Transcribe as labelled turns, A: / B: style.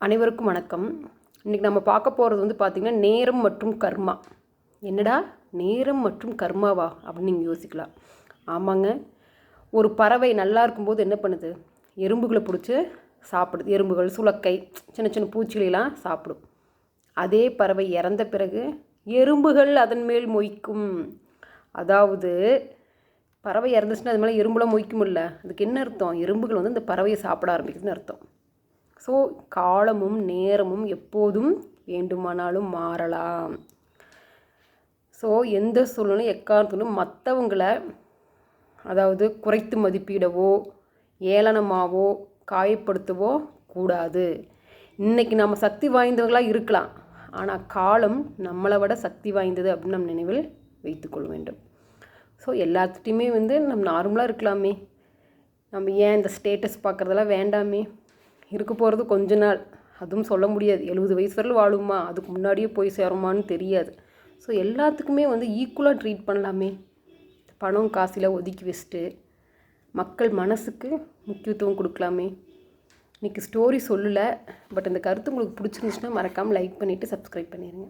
A: அனைவருக்கும் வணக்கம். இன்றைக்கி நம்ம பார்க்க போகிறது வந்து பார்த்திங்கன்னா நேரம் மற்றும் கர்மா. என்னடா? நேரம் மற்றும் கர்மாவா? அப்படின்னு நீங்கள் யோசிக்கலாம். ஆமாங்க. ஒரு பறவை நல்லா இருக்கும்போது என்ன பண்ணுது? எறும்புகளை பிடிச்சி சாப்பிடுது. எறும்புகள் சுளக்கை சின்ன சின்ன பூச்சிகளெல்லாம் சாப்பிடும். அதே பறவை இறந்த பிறகு எறும்புகள் அதன் மேல் மொய்க்கும். அதாவது பறவை இறந்துச்சுன்னா அது மேலே எறும்புலாம் மொய்க்குமில்ல அதுக்கு என்ன அர்த்தம்? எறும்புகள் வந்து இந்த பறவையை சாப்பிட ஆரம்பிக்குதுன்னு அர்த்தம். ஸோ காலமும் நேரமும் எப்போதும் வேண்டுமானாலும் மாறலாம். ஸோ எந்த சூழ்நிலையும் எக்காரணத்திலும் மற்றவங்களை அதாவது குறைத்து மதிப்பிடவோ ஏளனமாவோ காயப்படுத்தவோ கூடாது. இன்றைக்கி நம்ம சக்தி வாய்ந்தவர்களாக இருக்கலாம். ஆனால் காலம் நம்மளை விட சக்தி வாய்ந்தது அப்படின்னு நம்ம நினைவில் வைத்துக்கொள்ள வேண்டும். ஸோ எல்லாத்துட்டையுமே வந்து நம்ம நார்மலாக இருக்கலாமே. நம்ம ஏன் இந்த ஸ்டேட்டஸ் பார்க்குறதெல்லாம் வேண்டாமே. இருக்க போகிறது கொஞ்ச நாள். அதுவும் சொல்ல முடியாது. எழுபது வயசு வரையில் வாழுமா? அதுக்கு முன்னாடியே போய் சேருமான்னு தெரியாது. ஸோ எல்லாத்துக்குமே வந்து ஈக்குவலாக ட்ரீட் பண்ணலாமே. பணம் காசில் ஒதுக்கி வச்சுட்டு மக்கள் மனசுக்கு முக்கியத்துவம் கொடுக்கலாமே. இன்றைக்கி ஸ்டோரி சொல்லலை. பட் அந்த கருத்து உங்களுக்கு பிடிச்சிருந்துச்சுன்னா மறக்காமல் லைக் பண்ணிவிட்டு சப்ஸ்கிரைப் பண்ணிடுங்க